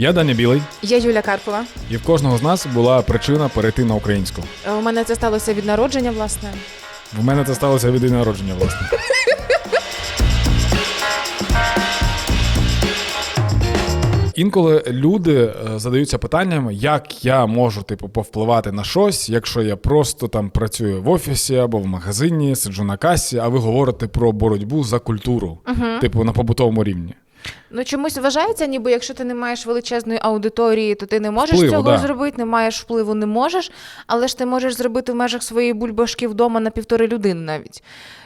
Я Даня Білий, Я Юля Карпова. і в кожного з нас була причина перейти на українську. Е, У мене це сталося від народження, власне. В мене це сталося від народження, власне. Інколи люди е, задаються питанням, як я можу типу повпливати на щось, якщо я просто там працюю в офісі або в магазині, сиджу на касі, а ви говорите про боротьбу за культуру, типу на побутовому рівні. Ну чомусь вважається, ніби якщо ти не маєш величезної аудиторії, то ти не можеш Впливу, цього да. зробити, не маєш впливу, не можеш, але ж ти можеш зробити в межах своєї бульбашки вдома на півтори людини навіть.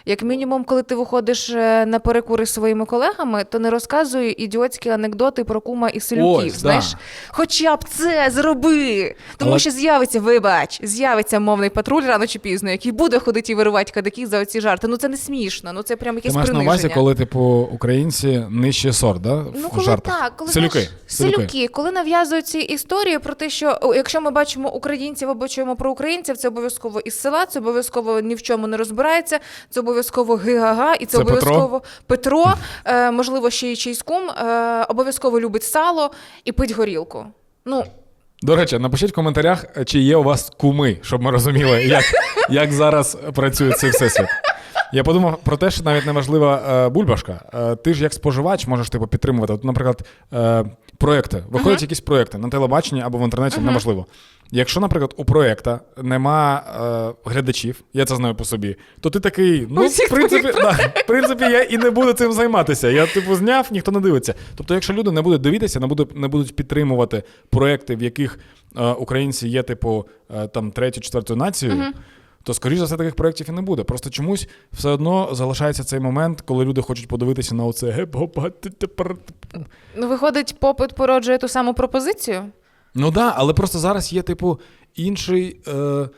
Як мінімум, коли ти виходиш е, на перекури з своїми колегами, то не розказуй ідіотські анекдоти про кума і селюків. Ось, знаєш, да. хоча б це зроби, тому але... що з'явиться, вибач, з'явиться мовний патруль рано чи пізно, який буде ходити і виривати кадаків за оці жарти. Ну це не смішно, ну це прям якесь приниження. на увазі, коли типу українці нижче 40 жарт, да? Ну, коли жартах. так, коли селюки. Знаєш, селюки. селюки, коли нав'язують ці історії про те, що якщо ми бачимо українців або чуємо про українців, це обов'язково із села, це обов'язково ні в чому не розбирається, це обов'язково гигага, і це, це обов'язково Петро, Петро е, можливо, ще й чийсь кум, е, обов'язково любить сало і пить горілку. Ну, до речі, напишіть в коментарях, чи є у вас куми, щоб ми розуміли, як, як зараз працює цей всесвіт. Я подумав про те, що навіть не важлива е, бульбашка. Е, ти ж як споживач можеш типу, підтримувати. От, наприклад, е, проекти. Виходять якісь проекти на телебаченні або в інтернеті, неважливо. Якщо, наприклад, у проекта нема е, глядачів, я це знаю по собі, то ти такий, ну, в принципі, да, в принципі, я і не буду цим займатися. Я типу зняв, ніхто не дивиться. Тобто, якщо люди не будуть дивитися, не будуть, не будуть підтримувати проекти, в яких е, українці є, типу, е, там третю, четверту нацією. То, скоріш за все, таких проєктів і не буде. Просто чомусь все одно залишається цей момент, коли люди хочуть подивитися на оце ти-тепер». ну виходить, попит породжує ту саму пропозицію. Ну так, да, але просто зараз є, типу, інший. Е,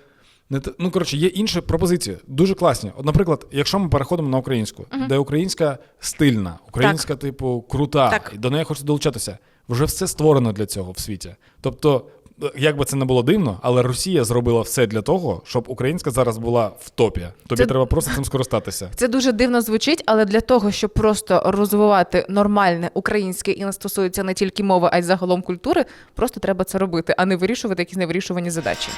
ну, коротше, є інші пропозиції, дуже класні. От, наприклад, якщо ми переходимо на українську, де українська стильна, українська, типу, крута, Так. і до неї хочеться долучатися, вже все створено для цього в світі. Тобто, як би це не було дивно, але Росія зробила все для того, щоб українська зараз була в топі. Тобі Це- треба просто цим скористатися. Це дуже дивно звучить, але для того, щоб просто розвивати нормальне українське і не стосується не тільки мови, а й загалом культури, просто треба це робити, а не вирішувати якісь невирішувані задачі.